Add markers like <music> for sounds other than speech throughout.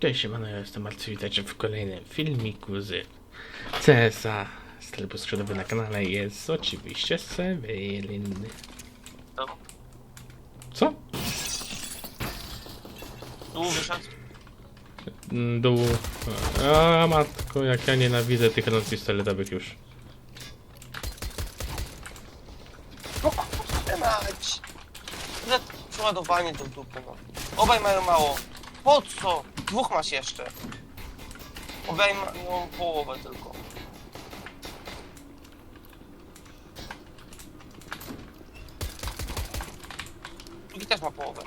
Cześć, siemano, ja jestem Marcy, witajcie w kolejnym filmiku z CSA. Sklep skrzydłowy na kanale jest oczywiście Sewelin. To Co? dół wyszedł. Mm, Dół. A matko, jak ja nienawidzę tych rąk pistoletowych już. No kurde mać! Przeładowanie do dupy, no. Obaj mają mało. Po co? Dwóch masz jeszcze. Obaj mają połowę tylko. Drugi też ma połowę.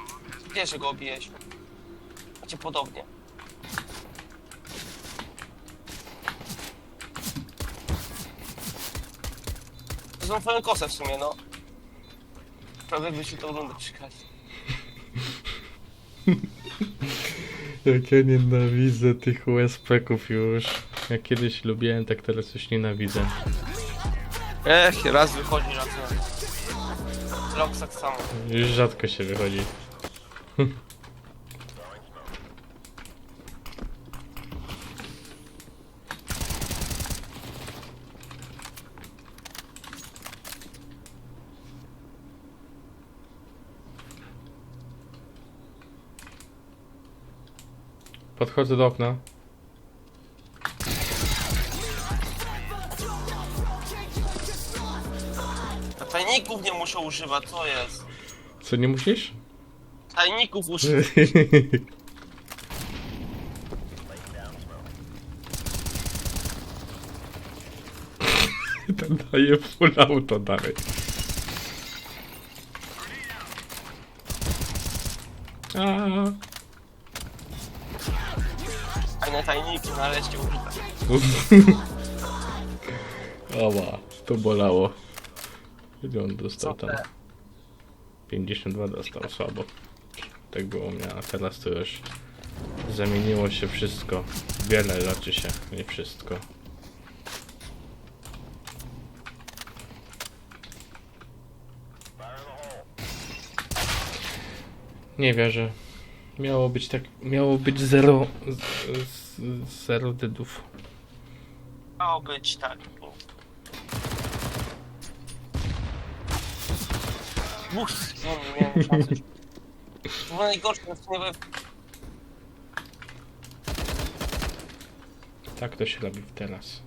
Wiesz, że go obijeś. Macie podobnie. To są twoją kosę w sumie, no. Prawie by się to rundę przykrać. <laughs> Jak ja nienawidzę tych USP-ków już. Jak kiedyś lubiłem, tak teraz już nienawidzę. Ech, raz wychodzi, nie. Rok tak samo. Już rzadko się wychodzi. <laughs> Podchodzę do okna. A tajników nie muszę używać, co jest? Co, nie musisz? Tajników <laughs> używać. Ten daje full auto dalej. A, Fajne tajniki nareszcie użyte. Ała, <laughs> to bolało. Ile on dostał tam? te? 52 dostał, słabo. Tak było mnie, a teraz to już zamieniło się wszystko. Wiele leczy się, nie wszystko. Nie wierzę. Miało być tak, miało być zero, z, z, zero dydów. Miało być tak. No, nie szansy. Było najgorsze, nie. Tak to się robi teraz.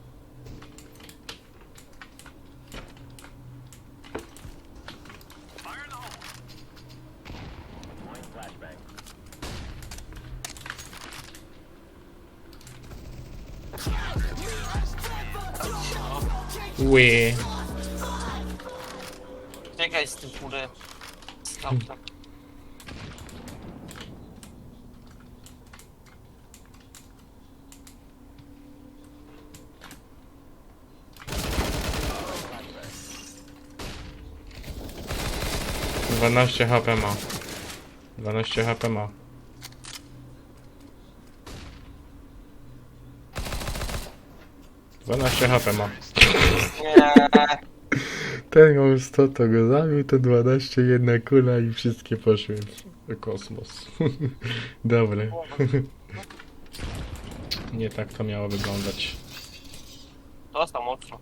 Ły. Czekaj z tym kurde... Scoutem. Dwanaście HP ma. 12 HP ma. Dwanaście HP ma. Ten miał 100 to go zabił, to 12 jedna kula i wszystkie poszły w kosmos. <laughs> Dobre. <laughs> Nie tak to miało wyglądać. Dostał mocno.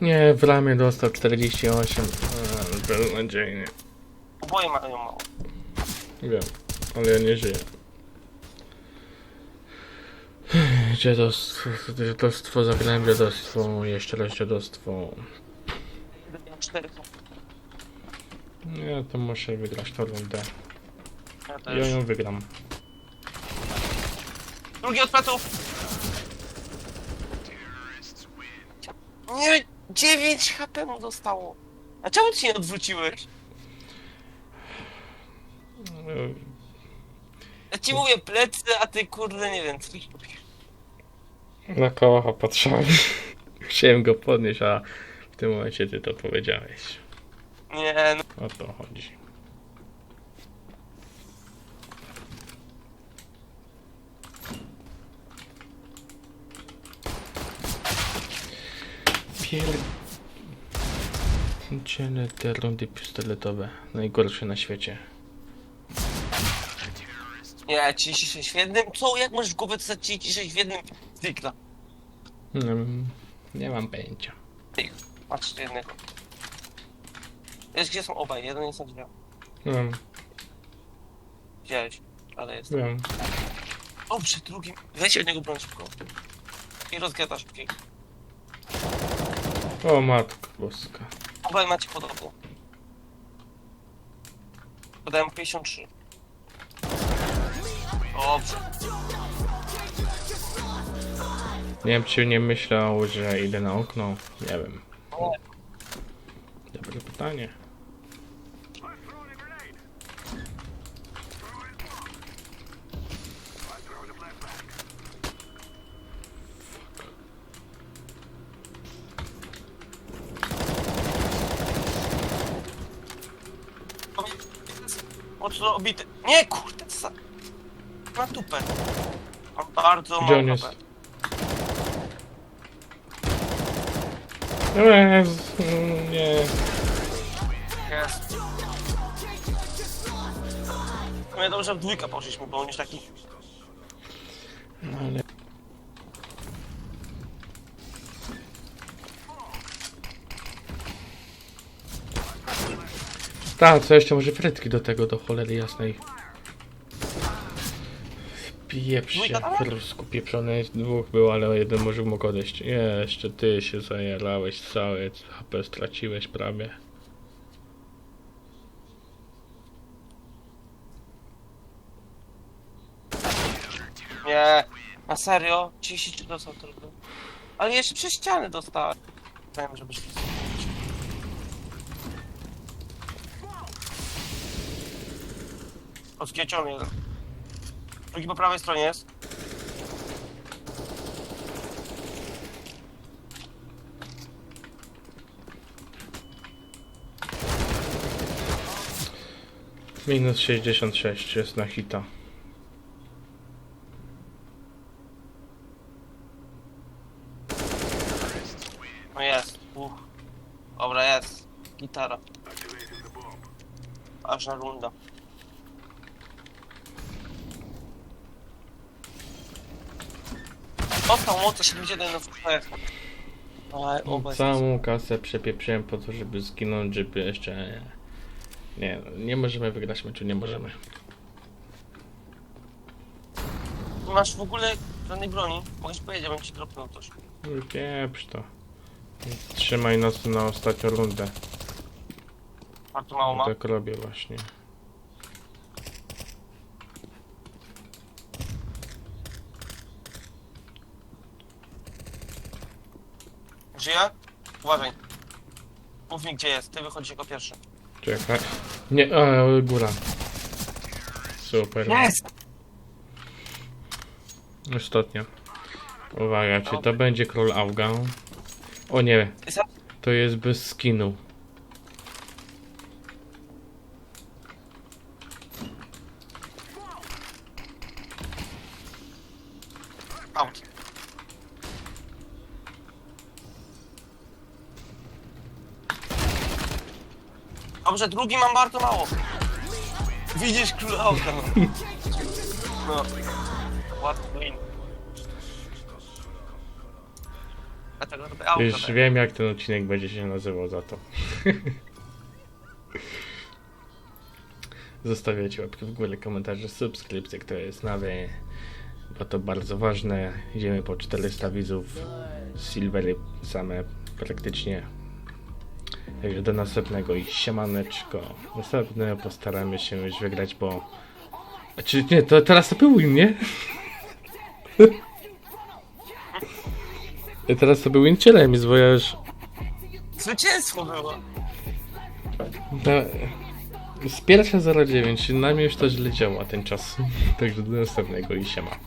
Nie, w ramię dostał 48. Eee, Beznadziejnie. Oboje mają mało. Wiem, ale ja nie żyję. Dziadostwo, dziadostwo, zagrałem dziadostwo, jeszcze raz dziadostwo. Ja to muszę wygrać tą rundę. Ja ją wygram. Drugi od pleców! Nie! 9 HP mu dostało. A czemu ty się nie odwróciłeś? Eee, Ja ci mówię plecy, a ty kurde nie wiem, co. Na koła patrzałem. Chciałem <laughs> go podnieść, a w tym momencie ty to powiedziałeś. Nie, no. O to chodzi. Pier... Pierdziele te rundy pistoletowe. Najgorsze na świecie. Nie, 36 w jednym? Co? Jak możesz w dostać 36 w jednym? Zwykle. Mm, nie mam pojęcia. Patrz jednego. Wiesz gdzie są obaj? Jeden jest na drzwiach. Wiem, Widziałeś, ale jest. wiem. Dobrze, drugim. Weź od niego broń szybko. I rozgada szybkiej. O matko boska. Obaj macie podobno. Podaję mu 53. Dobrze. Nie wiem czy nie myślał, że idę na okno. Nie wiem. Dobre pytanie. Mocno obity. Nie, kurde, co? Na tupę. Mam bardzo Gdzie on mało jest? HP. Nie. Jest. No dobrze, że w dwójkę poszliśmy, bo on już taki... No ale... Ta, co jeszcze może frytki do tego, do cholery jasnej. Pieprz się, Dwójka dała? rusku pieprzony dwóch był, ale jeden może mógł odejść. Jeszcze ty się zajarałeś całe, HP straciłeś prawie. Nie, na serio? 33 dostał tylko. Ale jeszcze przez ściany dostałem. Wiem, żeby się... Odskiecią jeden. Drugi po prawej stronie jest. Minus 66 jest na hita. No jest. Uch. Dobra, jest. Gitara. Ważna runda. Dostał mocy 71 na FPS. Ale obecnie. Całą kasę przepieprzyłem po to, żeby zginąć, żeby jeszcze... Nie, no, nie możemy wygrać meczu, nie możemy. Nie masz w ogóle żadnej broni. Mogę ci powiedzieć, ja bym ci dropnął coś. Pieprz to. Trzymaj nos na ostatnią rundę. Bardzo mało ma. Tak robię właśnie. Żyje? Uważaj. Mów mi gdzie jest, ty wychodzisz jako pierwszy. Czekaj. Nie, a, góra. Super. Ostatnia. Uwaga, czy to będzie król Afgan? O nie, Jest- to jest bez skinu. Dobrze, drugi mam bardzo mało. Widzisz król auta, no. No. Łatwo win. Już daje? wiem jak ten odcinek będzie się nazywał za to. Zostawiajcie łapki w górę, komentarze, subskrypcje, kto jest nowy, bo to bardzo ważne. Idziemy po 400 widzów, silvery same praktycznie. Także do następnego i siemaneczko. Następne postaramy się już wygrać, bo... A Czy nie, to teraz to był win, nie? <laughs> Teraz to był win bo ja już... Zwycięstwo było. Ta, z pierwsza 09, na mnie już to źle działa ten czas. <laughs> Także do następnego i siema. <laughs>